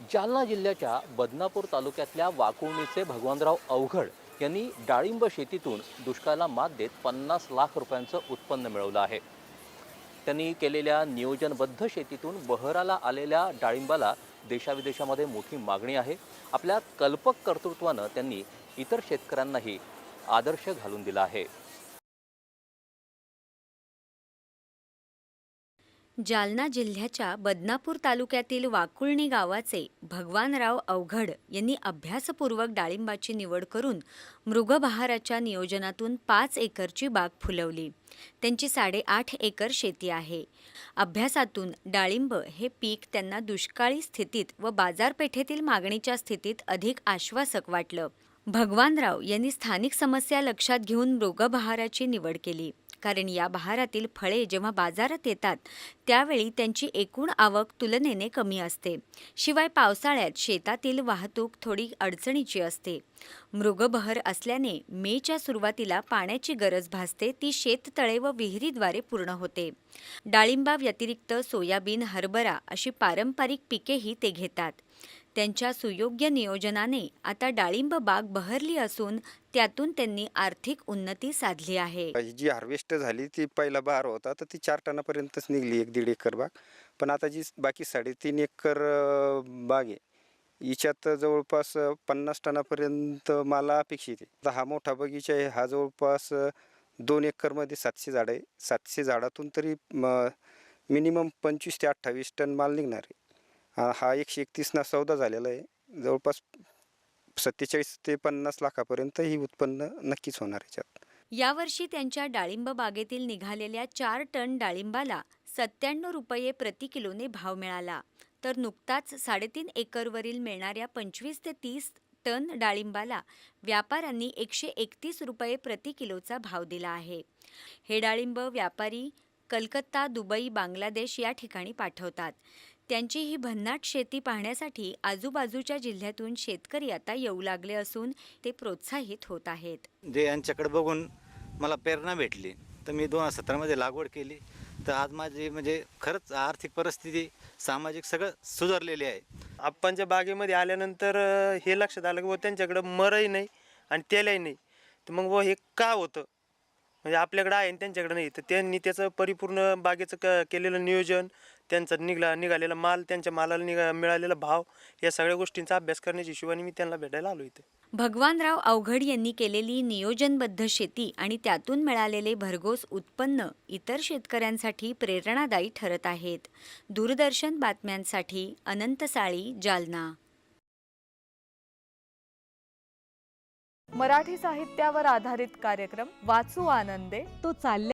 जालना जिल्ह्याच्या बदनापूर तालुक्यातल्या वाकुळणीचे भगवानराव अवघड यांनी डाळिंब शेतीतून दुष्काळाला मात देत पन्नास लाख रुपयांचं उत्पन्न मिळवलं आहे. त्यांनी केलेल्या नियोजनबद्ध शेतीतून बहराला आलेल्या डाळिंबाला देशाविदेशामध्ये मोठी मागणी आहे. आपल्या कल्पक कर्तृत्वानं त्यांनी इतर शेतकऱ्यांनाही आदर्श घालून दिला आहे. जालना जिल्ह्याच्या बदनापूर तालुक्यातील वाकुळणी गावाचे भगवानराव अवघड यांनी अभ्यासपूर्वक डाळिंबाची निवड करून मृगबहाराच्या नियोजनातून पाच एकरची बाग फुलवली. त्यांची साडेआठ एकर शेती आहे. अभ्यासातून डाळिंब हे पीक त्यांना दुष्काळी स्थितीत व बाजारपेठेतील मागणीच्या स्थितीत अधिक आश्वासक वाटलं. भगवानराव यांनी स्थानिक समस्या लक्षात घेऊन मृगबहाराची निवड केली. कारण या बहारातील फळे जेव्हा बाजारात येतात त्यावेळी त्यांची एकूण आवक तुलनेने कमी असते. शिवाय पावसाळ्यात शेतातील वाहतूक थोडी अडचणीची असते. मृगबहर असल्याने मेच्या सुरुवातीला पाण्याची गरज भासते ती शेततळे व विहिरीद्वारे पूर्ण होते. डाळिंबा व्यतिरिक्त सोयाबीन हरभरा अशी पारंपरिक पिकेही ते घेतात. त्यांच्या सुयोग्य नियोजनाने आता डाळिंब बाग बहरली असून त्यातून त्यांनी आर्थिक उन्नती साधली आहे. जी हार्वेस्ट झाली ती पहिला बहार होता तर ती चार टनापर्यंतच निघली एक दीड एकर बाग. पण आता जी बाकी साडेतीन एकर बाग आहे हिच्यात जवळपास पन्नास टनापर्यंत मला अपेक्षित आहे. आता हा मोठा बगीचा आहे हा जवळपास दोन एकरमध्ये सातशे झाडं आहे. सातशे झाडातून तरी मिनिमम पंचवीस ते अठ्ठावीस टन माल निघणार आहे. हा- एकशे एकतीसना सौदा झालेला आहे. जवळपास सत्तेचाळीस ते पन्नास लाखापर्यंत ही उत्पन्न नक्कीच होणार याच्यात. यावर्षी त्यांच्या डाळिंब बागेतील निघालेल्या चार टन डाळिंबाला सत्त्याण्णव रुपये प्रति किलोने भाव मिळाला. तर नुकताच साडेतीन एकरवरील मिळणाऱ्या पंचवीस ते तीस टन डाळिंबाला व्यापाऱ्यांनी एकशे एकतीस रुपये प्रति किलोचा भाव दिला आहे. हे डाळिंब व्यापारी कलकत्ता दुबई बांगलादेश या ठिकाणी पाठवतात. त्यांची ही भन्नाट शेती पाहण्यासाठी आजूबाजूच्या जिल्ह्यातून शेतकरी आता येऊ लागले असून ते प्रोत्साहित होत आहेत. जे यांच्याकडे बघून मला प्रेरणा भेटली तर मी दोन हजार सतरामध्ये लागवड केली. तर आज माझी म्हणजे खरंच आर्थिक परिस्थिती सामाजिक सगळं सुधारलेली आहे. आप्पांच्या बागेमध्ये आल्यानंतर अं, हे लक्षात आलं की बुवा त्यांच्याकडं मरही नाही आणि तेलही नाही. तर मग बुवा हे का होतं? म्हणजे आपल्याकडं आहे आणि त्यांच्याकडे नाही. तर त्यांनी त्याचं परिपूर्ण बागेचं क केलेलं नियोजन त्यांचा निघला निघालेला माल त्यांच्या मालाला निघा मिळालेला भाव या सगळ्या गोष्टींचा अभ्यास करण्याच्या हिशोबाने मी त्यांना भेटायला आलो इथे. भगवानराव अवघड यांनी केलेली नियोजनबद्ध शेती आणि त्यातून मिळालेले भरघोस उत्पन्न इतर शेतकऱ्यांसाठी प्रेरणादायी ठरत आहेत. दूरदर्शन बातम्यांसाठी अनंत साळी जालना. मराठी साहित्यावर आधारित कार्यक्रम वाचू आनंदे. तो चालले